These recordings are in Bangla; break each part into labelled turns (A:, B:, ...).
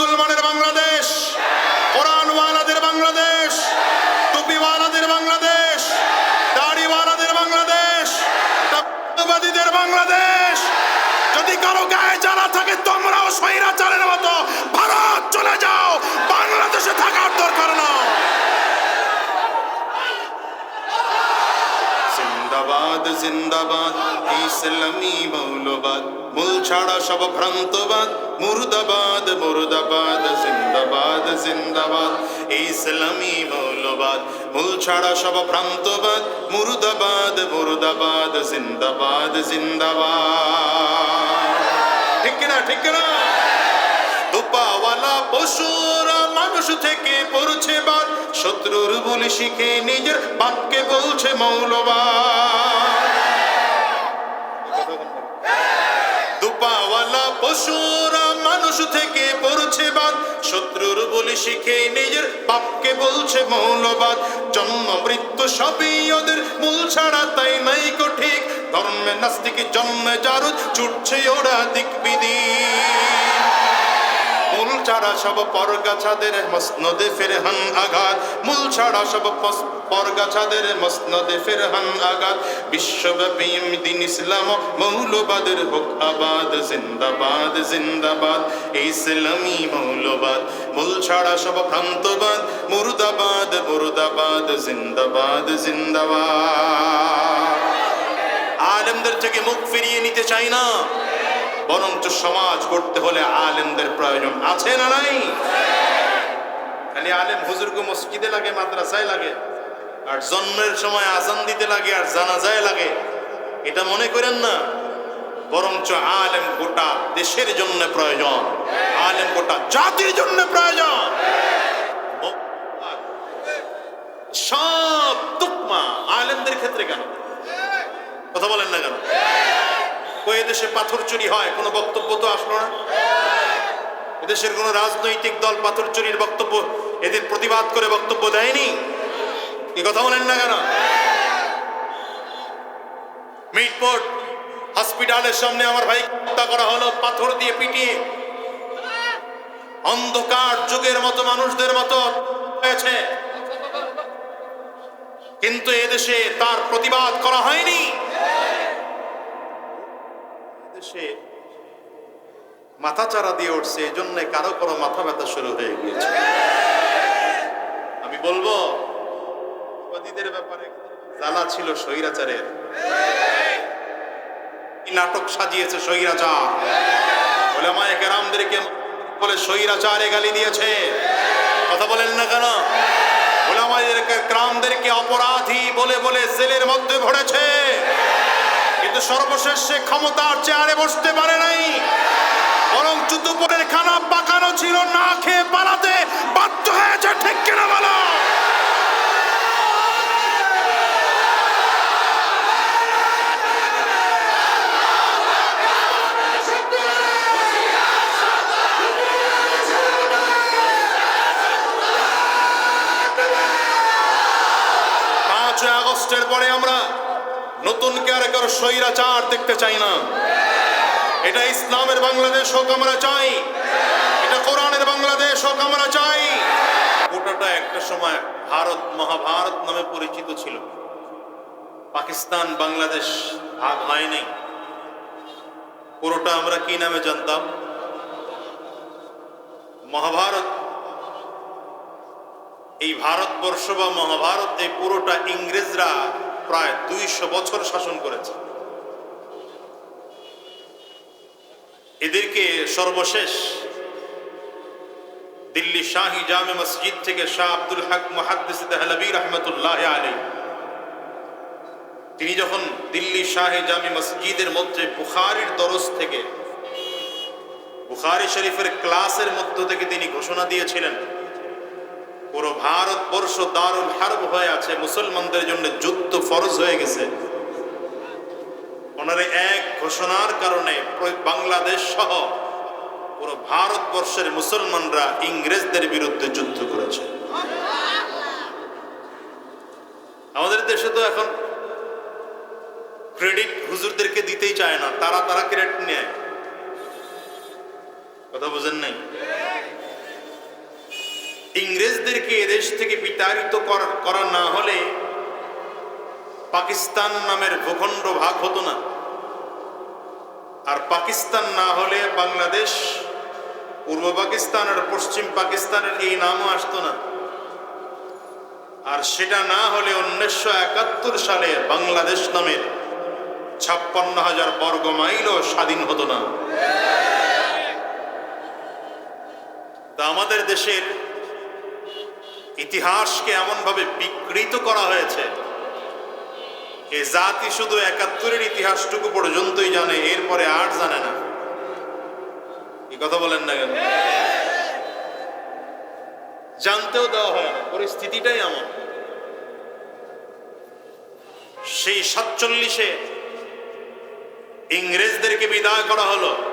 A: মুসলমানের বাংলাদেশ। কোরআনওয়ালাদের বাংলাদেশ। টুপিওয়ালাদের বাংলাদেশ। দাড়িওয়ালাদের বাংলাদেশ। তাকওয়াবাদীদের বাংলাদেশ। যদি কারও গায়ে জ্বালা থাকে, তোমরাও সৈরা স্বৈরাচারের মতো ভারত চলে যাও। বাংলাদেশে থাকার দরকার না। জিন্দাবাদ জিন্দাবাদ, ইসলামী মৌলবাদ। মূল ছাড়া সব ভ্রান্তবাদ। মুর্দাবাদ মুর্দাবাদ, জিন্দাবাদ জিন্দাবাদ। ইসলামী মৌলবাদ মূল ছাড়া সব ভ্রান্তবাদ। মুর্দাবাদ মুর্দাবাদ, জিন্দাবাদ জিন্দাবাদ। ঠিক কিনা ঠিক কিনা? দুপাওয়ালা মানুষ থেকে পড়ছে বাদ। শত্রুর বলে শিখে নিজের বাপকে বলছে মৌলবাদ। দুপাওয়ালা পশুরা মানুষ থেকে পড়ছে বাদ। শত্রুর বলি শিখে নিজের বাপকে বলছে মৌলবাদ। জন্ম, মৃত্যু সবই ওদের মূল ছাড়া, তাই নাই ঠিক। ধর্মে নাস্তিক জন্মে জারুদ, ছুটছে ওরা দিক বিধি মূল ছাড়া সব পরগাছাদের মসনদে ফেরহান আঘাত। মূল ছাড়া সব পরগাছাদের মসনদে ফেরহান আঘাত। বিশ্বব্যাপী দিন ইসলাম মৌলবাদের হোক আবাদ, জিন্দাবাদ জিন্দাবাদ। ইসলামী মৌলবাদ। মূল ছাড়া সব ভ্রান্তবাদ মুর্দাবাদ মুর্দাবাদ, জিন্দাবাদ জিন্দাবাদ। আলেমদের থেকে মুখ ফিরিয়ে নিতে চাই না। বরঞ্চ সমাজ করতে হলে আলেমদের প্রয়োজন। আছে না নাই? খালি আলেম হুজুরকে মসজিদে লাগে, মাদ্রাসায় লাগে, আর জন্মের সময় আজান দিতে লাগে, আর জানাজায় লাগে। এটা মনে করেন না? বরঞ্চ আলেম গোটা দেশের জন্য প্রয়োজন। আলেম গোটা জাতির জন্য প্রয়োজন। সব তুকমা আলেমদের ক্ষেত্রে কেন? কথা বলেন না কেন? এদেশে পাথর চুরি হয়, কোনো বক্তব্য তো আসলো না? এদেশের কোনো রাজনৈতিক দল পাথর চুরির বক্তব্য, এদের প্রতিবাদ করে বক্তব্য দেয়নি? কি কথা বলেন না কেন? মিটপোর্ট হসপিটালের সামনে আমার ভাই হত্যা করা হলো, পাথর দিয়ে পিটিয়ে। অন্ধকার যুগের মতো মানুষদের মতো হয়েছে। কিন্তু এদেশে তার প্রতিবাদ করা হয়নি। দেশে মাথা চারা দিয়ে উঠছে এই জন্য কারও কারও মাথা ব্যথা শুরু হয়ে গিয়েছে। আমি বলব বাদীদের ব্যাপারে জানা ছিল স্বৈরাচারের। নাটক সাজিয়েছে স্বৈরাচার। ওলামায়ে কেরামদেরকে বলে স্বৈরাচারে গালি দিয়েছে। কথা বলেন না কেন? ওলামায়েদেরকে ক্রামদেরকে অপরাধী বলে বলে জেলের মধ্যে ভরেছে। কিন্তু সর্বশেষ সে ক্ষমতার চেয়ারে বসতে পারে নাই। বরং চুতুপুরের খানা পাকানো ছিল, না খেয়ে পালাতে বাধ্য হয়েছে, ঠিক কিনা বলো? আগস্টের পরে আমরা নতুন কে কারও স্বৈরাচার দেখতে চাই না। এটা ইসলামের বাংলাদেশ হোক আমরা চাই। এটা কোরআনের বাংলাদেশ হোক আমরা চাই। গোটাটা একটা সময় ভারত, মহাভারত নামে পরিচিত ছিল। পাকিস্তান, বাংলাদেশ ভাগ হয়নি। পুরোটা আমরা কি নামে জানতাম? মহাভারত। এই ভারতবর্ষ বা মহাভারত, এই পুরোটা ইংরেজরা প্রায় দুইশো বছর শাসন করেছে। এদেরকে সর্বশেষ দিল্লি শাহী জামে মসজিদ থেকে শাহ আব্দুল হক মহাদ্দিস রহমতুল্লাহ আলী তিনি যখন দিল্লি শাহী জামে মসজিদের মধ্যে বুখারির দরস থেকে, বুখারি শরীফের ক্লাসের মধ্য থেকে তিনি ঘোষণা দিয়েছিলেন পুরো ভারতবর্ষ দারুল হারব হয়ে আছে। মুসলমানদের জন্য যুদ্ধ ফরজ হয়ে গেছে। ওনার এক ঘোষণার কারণে বাংলাদেশ সহ পুরো ভারতবর্ষের মুসলমানরা ইংরেজদের বিরুদ্ধে যুদ্ধ করেছে। আমাদের দেশে তো এখন ক্রেডিট হুজুরদেরকে দিতেই চায় না, তারা তারা ক্রেডিট নেয়। কথা বুঝেন নাই? ইংরেজদেরকে এদেশ থেকে বিতাড়িত করা- না হলে পাকিস্তান নামের ভূখণ্ড ভাগ হতো না। আর পাকিস্তান না হলে বাংলাদেশ পূর্ব পাকিস্তান আর পশ্চিম পাকিস্তানের এই নামও আসতো না। আর সেটা না হলে উনিশশো একাত্তর সালে বাংলাদেশ নামের ছাপ্পান্ন হাজার বর্গ মাইলও স্বাধীন হতো না। তা আমাদের দেশের ইতিহাসকে এমনভাবে বিকৃত করা হয়েছে। এ জাতি শুধু একাত্তরের ইতিহাসটুকু পর্যন্তই জানে, এরপরে আর জানে না। কি কথা বলেন না কেন? জানতেও দেওয়া হয় না, পরিস্থিতিটাই এমন। সেই সাতচল্লিশে ইংরেজদেরকে বিদায় করা হলো।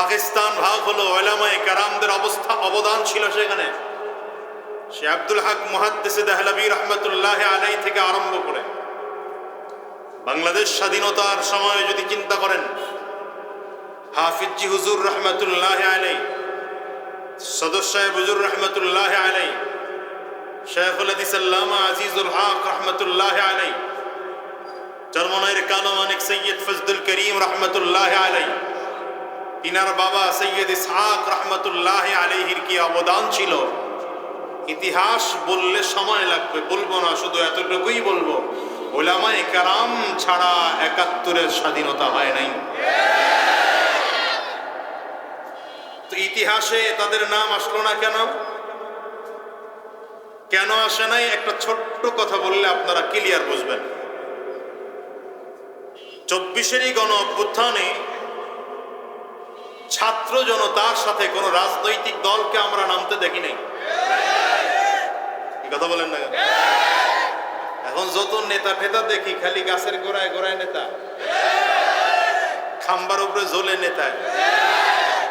A: পাকিস্তান ভাগ হলো ওলামায়ে কারামদের অবস্থা, অবদান ছিল সেখানে। সে আব্দুল হক মুহাদ্দিসে দেহলাবি রহমতুল্লাহ আলাই থেকে আরম্ভ করে। বাংলাদেশ স্বাধীনতার সময় যদি চিন্তা করেন, হাফিজি হুজুর রহমতুল্লাহ আলাই সদর হুজুর রহমতুল্লাহ আলাই শেখুল হাদিস আজিজুল হক রহমতুল্লাহ আলাই চরমনাইয়ের কালো মানিক সৈয়দ ফজদুল করিম রহমতুল্লাহ আলাই তিনার বাবা সৈয়দ ইসহাক রহমতুল্লাহ আলাইহির কি অবদান ছিল? ইতিহাস বললে সময় লাগবে, বলব না, শুধু এতটুকুই বলব। ওলামায়ে কারাম ছাড়া একাত্তরের স্বাধীনতা হয় নাই। তো ইতিহাসে তাদের নাম আসলো না কেন? কেন আসে নাই? একটা ছোট্ট কথা বললে আপনারা ক্লিয়ার বুঝবেন। চব্বিশেরই গণ অভ্যুত্থানে ছাত্র জনতার সাথে কোন রাজনৈতিক দলকে আমরা নামতে দেখি নাই। কথা বলেন না এখন যত নেতা ফেতা দেখি, খালি গাছের গোড়ায় গোড়ায় নেতা। খাম্বার উপরে ঝোলে নেতা।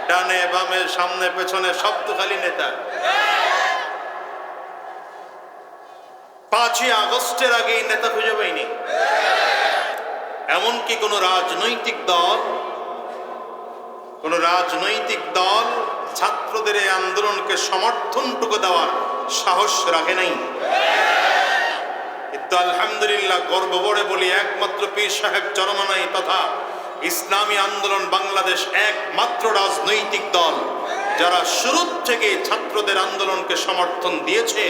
A: ডানে বামে সামনে পেছনে সব তো খালি নেতা। পাঁচই আগস্টের আগে নেতা খুঁজে পাইনি। এমনকি কোন রাজনৈতিক দল কোন রাজনৈতিক দল ছাত্রদের এই আন্দোলনকে সমর্থনটুকু দেওয়ার সাহস রাখে নাই। কিন্তু আলহামদুলিল্লাহ গর্ব বড়ে বলি একমাত্র পীর সাহেব চরমানাই তথা ইসলামী আন্দোলন বাংলাদেশ একমাত্র রাজনৈতিক দল যারা শুরু থেকে ছাত্রদের আন্দোলনকে সমর্থন দিয়েছে,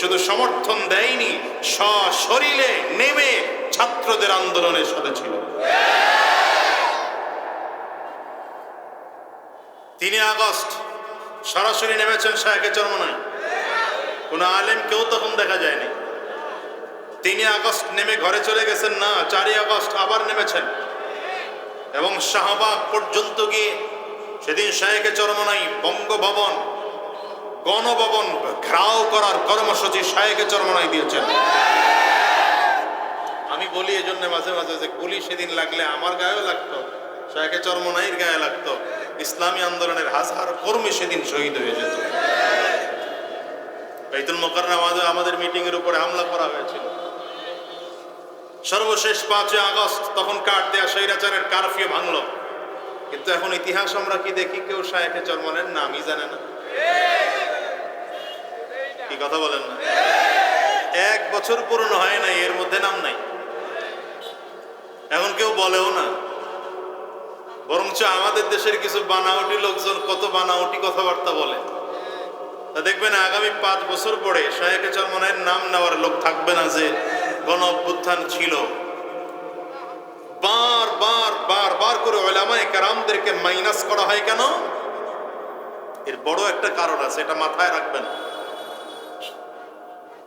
A: শুধু সমর্থন দেয়নি, সশরীরে নেমে ছাত্রদের আন্দোলনের সাথে ছিল। তিনে আগস্ট সরাসরি নেমেছেন শাহেকে চরমনায়। কোন আলেম কেউ তখন দেখা যায়নি। তিনে আগস্ট নেমে ঘরে চলে গেছেন না, চারই আগস্ট আবার নেমেছেন। এবং শাহবাগ পর্যন্ত গিয়ে সেদিন শাহেকে চরমনাই বঙ্গভবন, গণভবন ঘেরাও করার কর্মসূচি শাহেকে চরমনাই দিয়েছেন। আমি বলি এজন্য মাঝে মাঝে যে গুলি সেদিন লাগলে আমার গায়েও লাগতো শাহেকে চরমনাইয়ের গায়ে লাগতো। ইসলামী আন্দোলনের হাজার কর্মী সেদিন শহীদ হয়ে যেত। বাইতুল মোকাররম আমাদের মিটিং এর উপরে হামলা করা হয়েছিল। সর্বশেষ পাঁচই আগস্ট তখন কাট দেয়া স্বৈরাচারের কারফিউ ভাঙলো। কিন্তু এখন ইতিহাস আমরা কি দেখি? কেউ শাহেকে চরমনের নামই জানে না। কি কথা বলেন না? এক বছর পুরনো হয় নাই, এর মধ্যে নাম নাই। এখন কেউ বলেও না। বরঞ্চ আমাদের দেশের কিছু বানাউটি লোকজন কত বানাউটি কথাবার্তা বলে। তা দেখবেন আগামী পাঁচ বছর পরে শাহেকে চরমনের নাম নেওয়ার লোক থাকবে না যে গণ অভ্যুত্থান ছিল। বার বার বার বার করে ওলামায়ে কারামদেরকে মাইনাস করা হয় কেন? এর বড় একটা কারণ আছে, এটা মাথায় রাখবেন।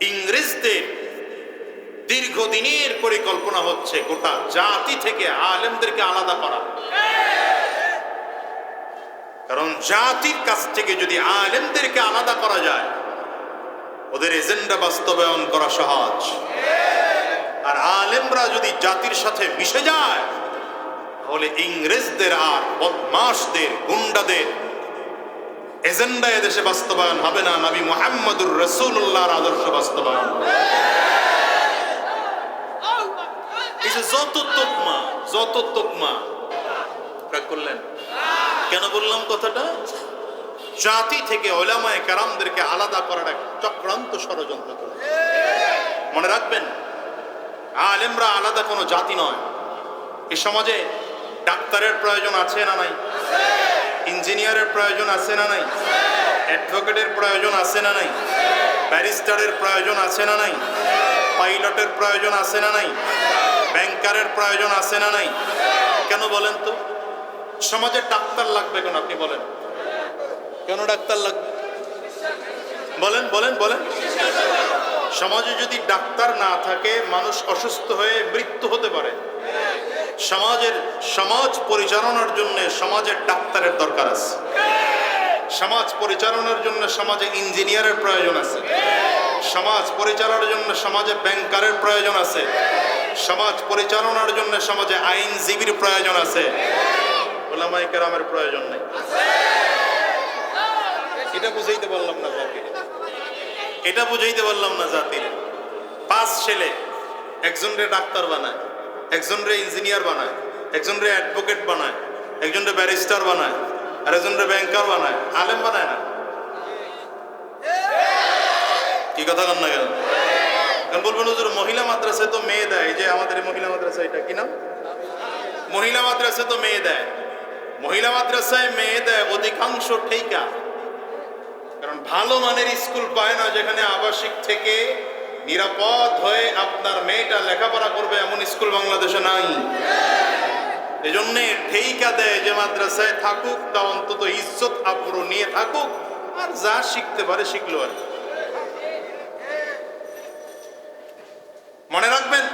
A: ইংরেজদের দীর্ঘদিনের পরিকল্পনা হচ্ছে গোটা জাতি থেকে আলেমদেরকে আলাদা করা। কারণ জাতির কাছ থেকে যদি আলেমদেরকে আলাদা করা যায়, ওদের এজেন্ডা বাস্তবায়ন করা সহজ। আর আলেমরা যদি জাতির সাথে মিশে যায়, তাহলে ইংরেজদের আর বদমাসদের গুন্ডাদের এজেন্ডা এদেশে বাস্তবায়ন হবে না। নবী মোহাম্মদুর রসুল্লাহর আদর্শ বাস্তবায়ন হবে। এই যত তোকমা যত তোকমা রাগ করলেন কেন বললাম কথাটা জাতি থেকে ওলামায় কারামদেরকে আলাদা করার এক চক্রান্ত ষড়যন্ত্র মনে রাখবেন আলেমরা আলাদা কোনো জাতি নয় এ সমাজে ডাক্তারের প্রয়োজন আছে না নাই ইঞ্জিনিয়ারের প্রয়োজন আছে না নাই অ্যাডভোকেটের প্রয়োজন আছে না নাই ব্যারিস্টারের প্রয়োজন আছে না নাই পাইলটের প্রয়োজন আছে না নাই ব্যাংকারের প্রয়োজন আছে না নাই? কেন বলেন তো? সমাজে ডাক্তার লাগবে কেন আপনি বলেন? কেন ডাক্তার লাগবে? বলেন বলেন বলেন। সমাজে যদি ডাক্তার না থাকে, মানুষ অসুস্থ হয়ে মৃত্যু হতে পারে। সমাজের সমাজ পরিচালনার জন্য সমাজের ডাক্তারের দরকার আছে। সমাজ পরিচালনার জন্য সমাজে ইঞ্জিনিয়ারের প্রয়োজন আছে। সমাজ পরিচালনার জন্য সমাজে ব্যাংকারের প্রয়োজন আছে। সমাজ পরিচালনার জন্য সমাজে আইনজীবীর প্রয়োজন আছে। ওলামাই কেরামের প্রয়োজন নেই। এটা বুঝাইতে পারলাম না জাতির। এটা বুঝাইতে পারলাম না জাতির। পাঁচ ছেলে, একজন রে ডাক্তার বানায়, একজন রে ইঞ্জিনিয়ার বানায়, একজন রে অ্যাডভোকেট বানায়, একজন রে ব্যারিস্টার বানায়, আর একজন রে ব্যাংকার বানায়। আলেম বানায় না? কি কথা কন না কেন? কারণ বলবেন, হুজুর, মহিলা মাদ্রাসায় তো মেয়ে দেয়। এই যে আমাদের মহিলা মাদ্রাসা এটা কি নাম? মহিলা মাদ্রাসায় তো মেয়ে দেয়। মহিলা মাদ্রাসায় মেয়ে দেয় অধিকাংশ ঠেকা কারণ ভালো মানের স্কুল পায় না যেখানে আবাসিক থেকে নিরাপদ হয়ে আপনার মেয়েটা লেখাপড়া করবে এমন স্কুল বাংলাদেশে নাই। এজন্য ঠেইকা দেয় যে মাদ্রাসায় থাকুক, তা অন্তত ইজ্জত, আবরু নিয়ে থাকুক, আর যা শিখতে পারে শিখলো আর কি। মনে রাখবেন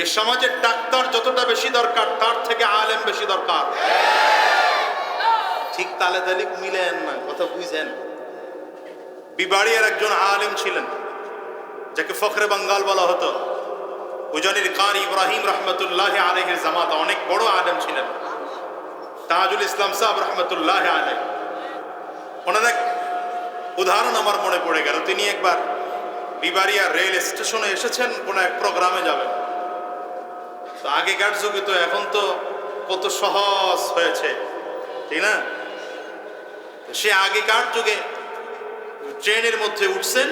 A: এ সমাজের ডাক্তার যতটা বেশি দরকার, তার থেকে আলেম বেশি দরকার। ঠিক তালে তালে মিলেন না, কথা বুঝেন। বিবাড়িয়ার একজন আলেম ছিলেন, যাকে ফখরে বাঙ্গাল বলা হতো। উজানির কান ইব্রাহিম রহমতুল্লাহ আলহের জামাত অনেক বড় আলেম ছিলেন। তাজুল ইসলাম সাহেব রহমতুল্লাহ আলহ ওনার এক উদাহরণ আমার মনে পড়ে গেল। তিনি একবার বিবাড়িয়া রেল স্টেশনে এসেছেন, কোনো এক প্রোগ্রামে যাবেন। তো আগেকার যুগে তো এখন তো কত সহজ হয়েছে, ঠিক না? সে আগেকার যুগে ট্রেনের মধ্যে উঠছেন,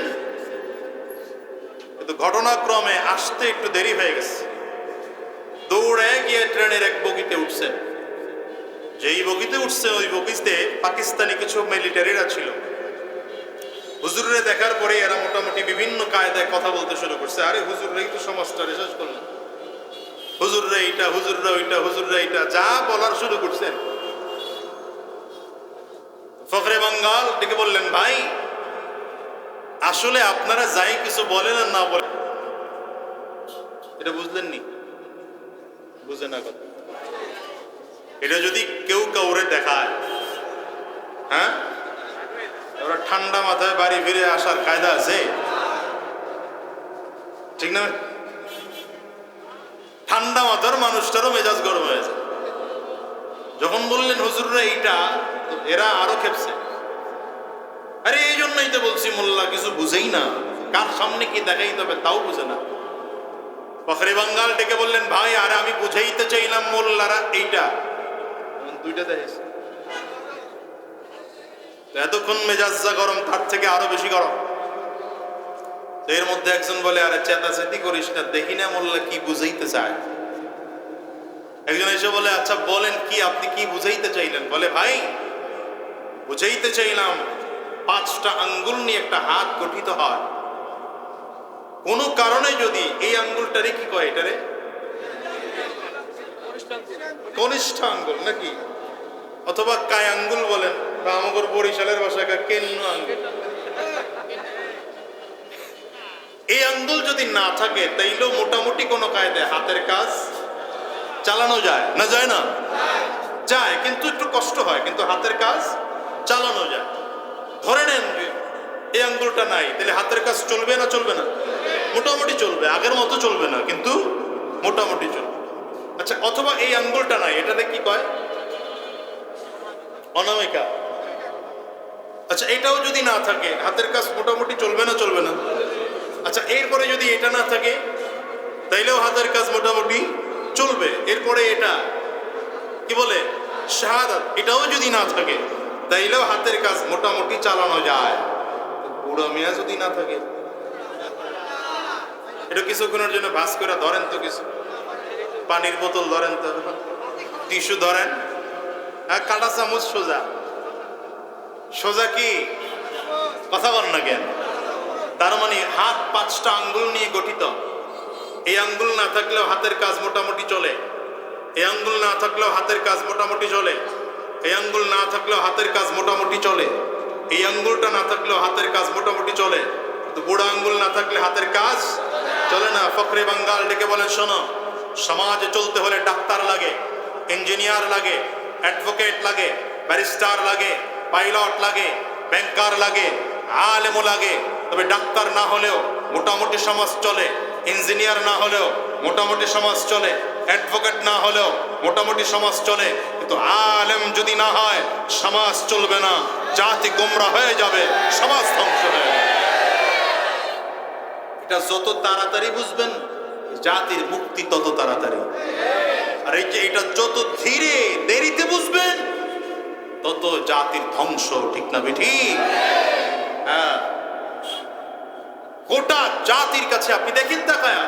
A: কিন্তু ঘটনাক্রমে আসতে একটু দেরি হয়ে গেছে। দৌড়ে গিয়ে ট্রেনের এক বগিতে উঠছেন। যেই বগিতে উঠছে, ওই বগিতে পাকিস্তানি কিছু মিলিটারিরা ছিল। হুজুরে দেখার পরে এরা মোটামুটি বিভিন্ন কায়দায় কথা বলতে শুরু করছে। আরে হুজুররাই তো সমাজটা রিসার্চ করলেন। হুজুররা এইটা, হুজুররা ওইটা, হুজুররা এইটা, যা বলার শুরু করছেন। ফখরে বাঙ্গাল ডেকে বললেন, ভাই, আসলে আপনারা যাই কিছু বলেন আর না বলেন। এটা বুঝলেন নি বুঝে না কথা। এটা যদি কেউ কাউরে দেখায় হ্যাঁ? ওরা ঠান্ডা মাথায় বাড়ি ফিরে আসার কায়দা আছে। ঠিক না? ঠান্ডা মাথার মানুষটারও মেজাজ গরম হয়েছে যখন বললেন, হুজুররা এইটা এরা আরও খেপছে। আরে, এই জন্যই তো বলছি মোল্লা, কিছু বুঝেই না। কার সামনে কি দেখাই তবে তাও বুঝে না। ফখরে বাঙ্গাল ডেকে বললেন, ভাই, আরে আমি বুঝাইতে চাইলাম মোল্লারা এইটা। দুইটা দেখেছি এতক্ষণ মেজাজ যা গরম, তার থেকে আরও বেশি গরম। এর মধ্যে একজন বলে, আরে চেতাচেতি করিস না, দেখি না মোল্লা কি বুঝাইতে চায়। একজন এসে বলে আচ্ছা বলেন কি, আপনি কি বুঝাইতে চাইলেন? বলে, ভাই, বুঝাইতে চাইলাম, পাঁচটা আঙ্গুল নিয়ে একটা হাত গঠিত হয়। কোনো কারণে যদি এই আঙ্গুলটারে কি কয় এটারে? কনিষ্ঠ আঙ্গুল নাকি? অথবা কায় আঙ্গুল বলেন, বা আমাদের বরিশালের ভাষায় কয় কেন্ন আঙ্গুল। এই আঙ্গুল যদি না থাকে, তাইলেও মোটামুটি কোনো কায়দায় হাতের কাজ চালানো যায়। না যায় না? যায়, কিন্তু একটু কষ্ট হয়, কিন্তু হাতের কাজ চালানো যায়। ধরে নেন এই আঙ্গুলটা নাই, তাহলে হাতের কাজ চলবে না চলবে না? মোটামুটি চলবে, আগের মতো চলবে না, কিন্তু মোটামুটি চলবে। আচ্ছা অথবা এই আঙ্গুলটা নাই, এটাতে কি কয়? অনামিকা। আচ্ছা এটাও যদি না থাকে, হাতের কাজ মোটামুটি চলবে না চলবে না? আচ্ছা এরপরে যদি এটা না থাকে, তাইলেও হাতের কাজ মোটামুটি চলবে। এরপরে এটা, কি বলে? শাহাদাত, এটাও যদি না থাকে, তাইলেও হাতের কাজ মোটামুটি চালানো যায়। বুড়ো মেয়া যদি না থাকে, এটা কিছুক্ষণের জন্য ভাস করে ধরেন তো কিছু। পানির বোতল ধরেন তো, টিস্যু ধরেন। হ্যাঁ কাটা চামচ সোজা। সোজা কি? কথা বল না কেন? তার মানে হাত পাঁচটা আঙ্গুল নিয়ে গঠিত। এই আঙ্গুল না থাকলেও হাতের কাজ মোটামুটি চলে। এই আঙ্গুল না থাকলেও হাতের কাজ মোটামুটি চলে। এই আঙ্গুল না থাকলেও হাতের কাজ মোটামুটি চলে। এই আঙ্গুলটা না থাকলেও হাতের কাজ মোটামুটি চলে। কিন্তু বুড়া আঙ্গুল না থাকলে হাতের কাজ চলে না। ফকরে বাঙ্গাল ডেকে বলেন, শোনো, সমাজে চলতে হলে ডাক্তার লাগে, ইঞ্জিনিয়ার লাগে, অ্যাডভোকেট লাগে, ব্যারিস্টার লাগে, পাইলট লাগে, ব্যাংকার লাগে, আলেমও লাগে তবে ডাক্তার না হলেও মোটামুটি সমাজ চলে, ইঞ্জিনিয়ার না হলেও মোটামুটি সমাজ চলে, অ্যাডভোকেট না হলেও মোটামুটি সমাজ চলে, কিন্তু আলেম যদি না হয়, সমাজ চলবে না, জাতি গোমরা হয়ে যাবে, সমাজ ধ্বংস হয়ে যাবে। এটা যত তাড়াতাড়ি বুঝবেন, জাতির মুক্তি তত তাড়াতাড়ি। আর এই যে এটা যত ধীরে দেরিতে বুঝবেন, তত জাতির ধ্বংস ঠিক না বেঠি হ্যাঁ। গোটা জাতির কাছে আপনি দেখেন তাকায়।